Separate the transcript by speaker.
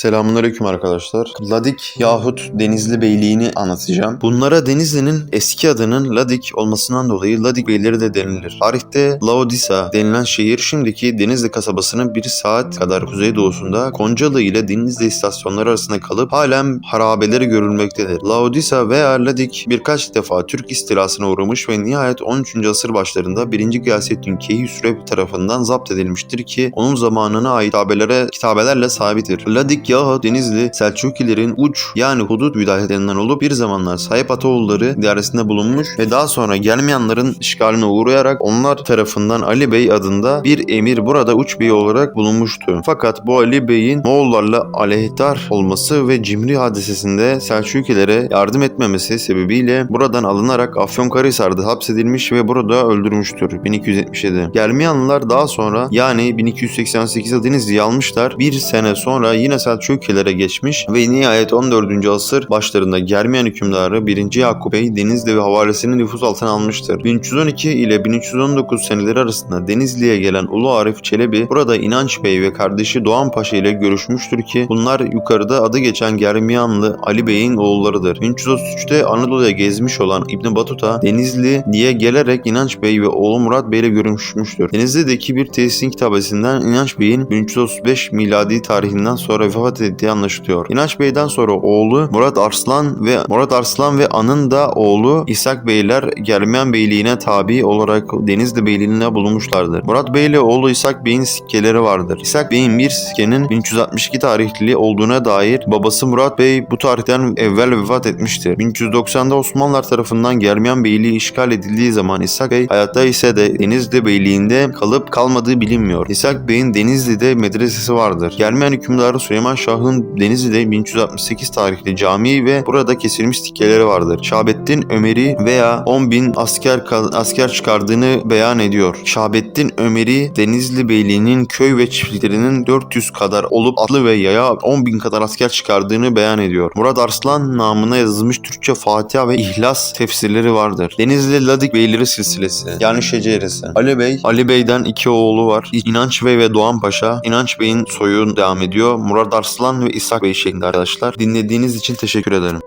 Speaker 1: Selamünaleyküm arkadaşlar. Ladik yahut Denizli Beyliğini anlatacağım. Bunlara Denizli'nin eski adının Ladik olmasından dolayı Ladik Beyleri de denilir. Tarihte Laodisa denilen şehir şimdiki Denizli kasabasının bir saat kadar kuzeydoğusunda Koncalı ile Denizli istasyonları arasında kalıp halen harabeleri görülmektedir. Laodisa veya Ladik birkaç defa Türk istilasına uğramış ve nihayet 13. asır başlarında 1. Gıyasettin Keyhüsrev tarafından zapt edilmiştir ki onun zamanına ait kitabelere, kitabelerle sabittir. Ladik yahut Denizli Selçukilerin uç yani hudut vilayetlerinden olup bir zamanlar sahip Ataoğulları idaresinde bulunmuş ve daha sonra gelmeyenlerin işgaline uğrayarak onlar tarafından Ali Bey adında bir emir burada uç bey olarak bulunmuştu. Fakat bu Ali Bey'in Moğollarla aleyhtar olması ve Cimri hadisesinde Selçukilere yardım etmemesi sebebiyle buradan alınarak Afyonkarahisar'da hapsedilmiş ve burada öldürmüştür 1277. Germiyanlılar daha sonra yani 1288'de Denizli'yi almışlar. Bir sene sonra yine Selçukilere geçmiş ve nihayet 14. asır başlarında Germiyan hükümdarı 1. Yakup Bey Denizli ve havalesini nüfus altına almıştır. 1312 ile 1319 seneleri arasında Denizli'ye gelen Ulu Arif Çelebi burada İnanç Bey ve kardeşi Doğan Paşa ile görüşmüştür ki bunlar yukarıda adı geçen Germiyanlı Ali Bey'in oğullarıdır. 1333'te Anadolu'ya gezmiş olan İbn Batuta Denizli diye gelerek İnanç Bey ve oğlu Murat Bey ile görüşmüştür. Denizli'deki bir tesisin kitabesinden İnanç Bey'in 1335 miladi tarihinden sonra vefat ettiği anlaşılıyor. İnanç Bey'den sonra oğlu Murat Arslan ve Murat Arslan ve An'ın da oğlu İshak Beyler Germiyan Beyliğine tabi olarak Denizli Beyliğine bulunmuşlardır. Murat Bey ile oğlu İshak Bey'in sikkeleri vardır. İshak Bey'in bir sikkenin 1362 tarihli olduğuna dair babası Murat Bey bu tarihten evvel vefat etmiştir. 1390'da Osmanlılar tarafından Germiyan Beyliği işgal edildiği zaman İshak Bey hayatta ise de Denizli Beyliğinde kalıp kalmadığı bilinmiyor. İshak Bey'in Denizli'de medresesi vardır. Germiyan hükümdarı Süleyman Şah'ın Denizli'de 1368 tarihli cami ve burada kesilmiş tikkeleri vardır. Şahabettin Ömer'i veya 10 bin asker, asker çıkardığını beyan ediyor. Şahabettin Ömer'i Denizli Beyliği'nin köy ve çiftliklerinin 400 kadar olup atlı ve yaya 10 bin kadar asker çıkardığını beyan ediyor. Murat Arslan namına yazılmış Türkçe Fatiha ve İhlas tefsirleri vardır. Denizli Ladik Beyleri silsilesi yani şeceresi. Ali Bey, Ali Bey'den iki oğlu var. İnanç Bey ve Doğan Paşa. İnanç Bey'in soyu devam ediyor. Murat Arslan ve İshak Bey şeklinde arkadaşlar. Dinlediğiniz için teşekkür ederim.